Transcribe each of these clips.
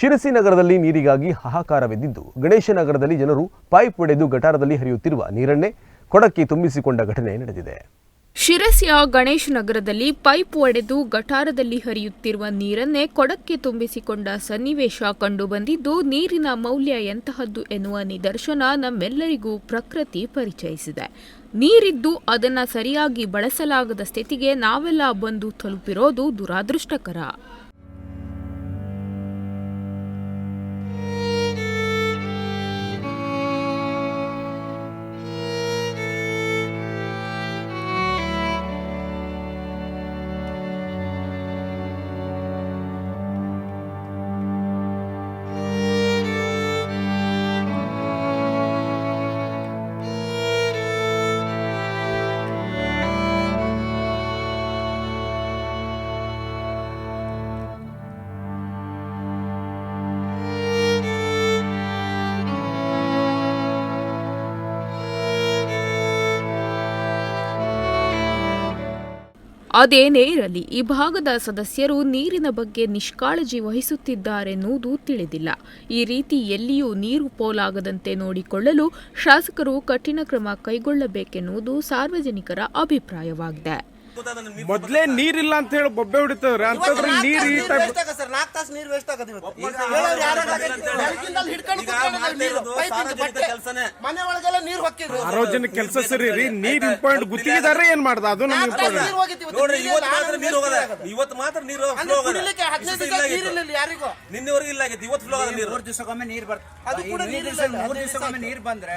ಶಿರಸಿ ನಗರದಲ್ಲಿ ನೀರಿಗಾಗಿ ಹಾಹಾಕಾರವೆದ್ದಿದ್ದು ಗಣೇಶ ನಗರದಲ್ಲಿ ಜನರು ಪೈಪ್ ಒಡೆದು ಗಟಾರದಲ್ಲಿ ಹರಿಯುತ್ತಿರುವ ನೀರನ್ನೇ ಕೊಡಕ್ಕೆ ತುಂಬಿಸಿಕೊಂಡ ಘಟನೆ ನಡೆದಿದೆ. ಶಿರಸಿಯ ಗಣೇಶ ನಗರದಲ್ಲಿ ಪೈಪ್ ಒಡೆದು ಗಟಾರದಲ್ಲಿ ಹರಿಯುತ್ತಿರುವ ನೀರನ್ನೇ ಕೊಡಕ್ಕೆ ತುಂಬಿಸಿಕೊಂಡ ಸನ್ನಿವೇಶ ಕಂಡುಬಂದಿದ್ದು, ನೀರಿನ ಮೌಲ್ಯ ಎಂತಹದ್ದು ಎನ್ನುವ ನಿದರ್ಶನ ನಮ್ಮೆಲ್ಲರಿಗೂ ಪ್ರಕೃತಿ ಪರಿಚಯಿಸಿದೆ. ನೀರಿದ್ದು ಅದನ್ನು ಸರಿಯಾಗಿ ಬಳಸಲಾಗದ ಸ್ಥಿತಿಗೆ ನಾವೆಲ್ಲ ಬಂದು ತಲುಪಿರೋದು ದುರಾದೃಷ್ಟಕರ. ಅದೇನೇ ಇರಲಿ, ಈ ಭಾಗದ ಸದಸ್ಯರು ನೀರಿನ ಬಗ್ಗೆ ನಿಷ್ಕಾಳಜಿ ವಹಿಸುತ್ತಿದ್ದಾರೆನ್ನುವುದು ತಿಳಿದಿಲ್ಲ. ಈ ರೀತಿ ಎಲ್ಲಿಯೂ ನೀರು ಪೋಲಾಗದಂತೆ ನೋಡಿಕೊಳ್ಳಲು ಶಾಸಕರು ಕಠಿಣ ಕ್ರಮ ಕೈಗೊಳ್ಳಬೇಕೆನ್ನುವುದು ಸಾರ್ವಜನಿಕರ ಅಭಿಪ್ರಾಯವಾಗಿದೆ. ಮೊದ್ಲೇ ನೀರಿಲ್ಲ ಅಂತ ಹೇಳಿ ಬೊಬ್ಬೆ ಹೊಡಿತವ್ರೆ ಅಂತದ್ರಲ್ಲಿ ನೀರ್ ಈ ಟೈಪ್ ಸರ್ ನಾಲ್ಕು ತಾಸು ನೀರು ವೇಸ್ಟ್ ಆಗತ್ತೆ. ಮನೆ ಒಳಗೆಲ್ಲ ನೀರು ಹೊಕ್ಕಿದ್ರು ಆರೋ ಜನ ಕೆಲಸ ಸರಿ ರೀ ನೀರ್ ಇಂಪಾರ್ಟೆಂಟ್ ಗುತ್ತಿಗೆದಾರ ಏನ್ ಮಾಡ್ದ? ಅದು ನಮ್ಗೆ ಇಂಪಾರ್ಟೆಂಟ್ ಇವತ್ತು. ನೋಡ್ರಿ ಇವತ್ತು ಮಾತ್ರ ನೀರು ಹೋಗದ. ಇವತ್ತು ಮಾತ್ರ ನೀರು ಅಂದ್ರೆ ಫ್ಲೋ ಹೋಗದ ಕುಡಿಲಿಕ್ಕೆ ಹದಿನೈದು ನೀರಿಲ್ಲ ಯಾರಿಗೂ? ನಿನ್ನೆವರೆಗೂ ಇಲ್ಲ ಇವತ್ತು ಫ್ಲೋ ಆಗದ ನೀರು. ಮೂರ್ ದಿವಸಕ್ಕೊಮ್ಮೆ ನೀರ್ ಬರ್ತದೆ ಅದು ಕೂಡ ನೀರು ಮೂರ್ ದಿವಸಕ್ಕೊಮ್ಮೆ ನೀರ್ ಬಂದ್ರೆ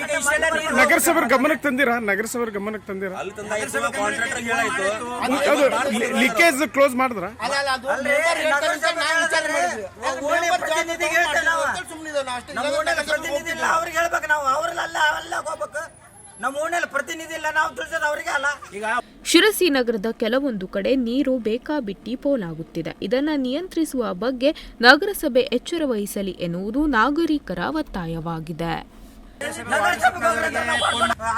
ಈಗ ಇಷ್ಟೆಲ್ಲ ನೀರು ನಗರಸಭರ ಗಮನಕ್ಕೆ ತಂದಿರಾ? ನಗರಸಭೆ ಗಮನಕ್ಕೆ ತಂದಿರಾ? ಅಲ್ಲಿ ತಂದ ಕಾಂಟ್ರಾಕ್ಟರ್ ಲೀಕೇಜ್ ಕ್ಲೋಸ್ ಮಾಡಿದ್ರ. ಅವ್ರಿಗೆ ಹೇಳ್ಬೇಕು ನಾವು ಅವ್ರಲ್ಲ ಅಲ್ಲ ಹೋಗ್ಬೇಕು. ನಮ್ಮ ಪ್ರತಿನಿಧಿ ಇಲ್ಲ ನಾವು ತಿಳಿಸೋದು ಅವರಿಗೆ ಅಲ್ಲ. ಈಗ ಶಿರಸಿ ನಗರದ ಕೆಲವೊಂದು ಕಡೆ ನೀರು ಬೇಕಾಬಿಟ್ಟಿ ಪೋಲಾಗುತ್ತಿದೆ. ಇದನ್ನು ನಿಯಂತ್ರಿಸುವ ಬಗ್ಗೆ ನಗರಸಭೆ ಎಚ್ಚರ ವಹಿಸಲಿ ಎನ್ನುವುದು ನಾಗರಿಕರ ಒತ್ತಾಯವಾಗಿದೆ.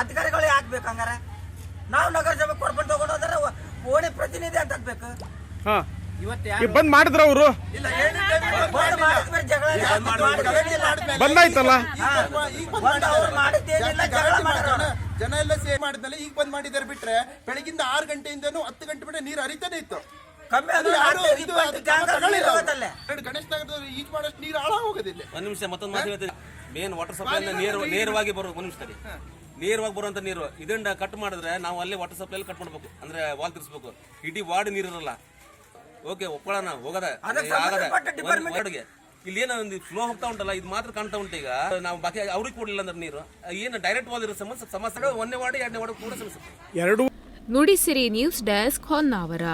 ಅಧಿಕಾರಿಗಳು ಹಂಗಾರೆ. ನಾವು ನಗರಸಭೆ ಪ್ರತಿನಿಧಿ ಅಂತ ಹಾಕ್ಬೇಕು ಹಾ. ಈಗ ಬಂದ್ ಮಾಡಿದ್ರ. ಅವರು. ಬಂದಾಯ್ತಲ್ಲ ಜನ ಎಲ್ಲ ಸೇವ್ ಮಾಡಿದ್ಮೇಲೆ ಈಗ ಬಂದ್ ಮಾಡಿದಾರೆ ಬಿಟ್ರೆ ಬೆಳಗಿಂದ ಆರು ಗಂಟೆಯಿಂದನೂ ಹತ್ತು ಗಂಟೆ ಬಿಟ್ಟರೆ ನೀರು ಹರಿತಾನೆ ಇತ್ತು. ಕಮ್ಮಿ. ಗಣೇಶ ನಗರದಲ್ಲಿ ಈಜ್ ಮಾಡಷ್ಟು ನೀರು ಹಾಳಾಗ್ ಹೋಗೋದಿಲ್ಲ ಒಂದ್ ನಿಮಿಷ ಮತ್ತೊಂದು ಮೇನ್ ವಾಟರ್ ಸಪ್ಲೈ ನೇರ ನೇರವಾಗಿ ಬರೋದು ಒಂದ್ ನಿಮಿಷ ನೇರವಾಗಿ ಬರುವಂತ ನೀರು. ಇದನ್ನ ಕಟ್ ಮಾಡಿದ್ರೆ ನಾವು ಅಲ್ಲೇ ವಾಟರ್ ಸಪ್ಲೈ ಕಟ್ ಮಾಡ್ಬೇಕು. ಅಂದ್ರೆ ವಾಲ್ ತಿರ್ಸ್ಬೇಕು. ಇಡೀ ವಾರ್ಡ್ ನೀರು ಇರಲ್ಲ ಓಕೆ ಒಪ್ಕೊಳ್ಳೋಣ ಹೋಗದ ವಾರ್ಡ್ಗೆ. ಇಲ್ಲಿ ಏನೋ ಒಂದು ಫ್ಲೋ ಹೋಗ್ತಾ ಉಂಟಲ್ಲ ಇದು ಮಾತ್ರ ಕಾಣ್ತಾ ಉಂಟು ಈಗ. ನಾವು ಬಾಕಿ ಅವ್ರಿಗೆ ಕೊಡಲಿಲ್ಲ ಅಂದ್ರೆ ನೀರು. ಏನು ಡೈರೆಕ್ಟ್ ವಾಲ್ ಇರೋ ಸಮಸ್ಯೆ ಸಮಸ್ಯೆ. ಒಂದನೇ ವಾರ್ಡ್ ಎರಡನೇ ವಾರ್ಡ್ ಕೂಡ ಸಮಸ್ಯೆ. ಎರಡು ನುಡಿಸಿರಿ ನ್ಯೂಸ್ ಡೆಸ್ಕ್ ಹೊನ್ನಾವರ.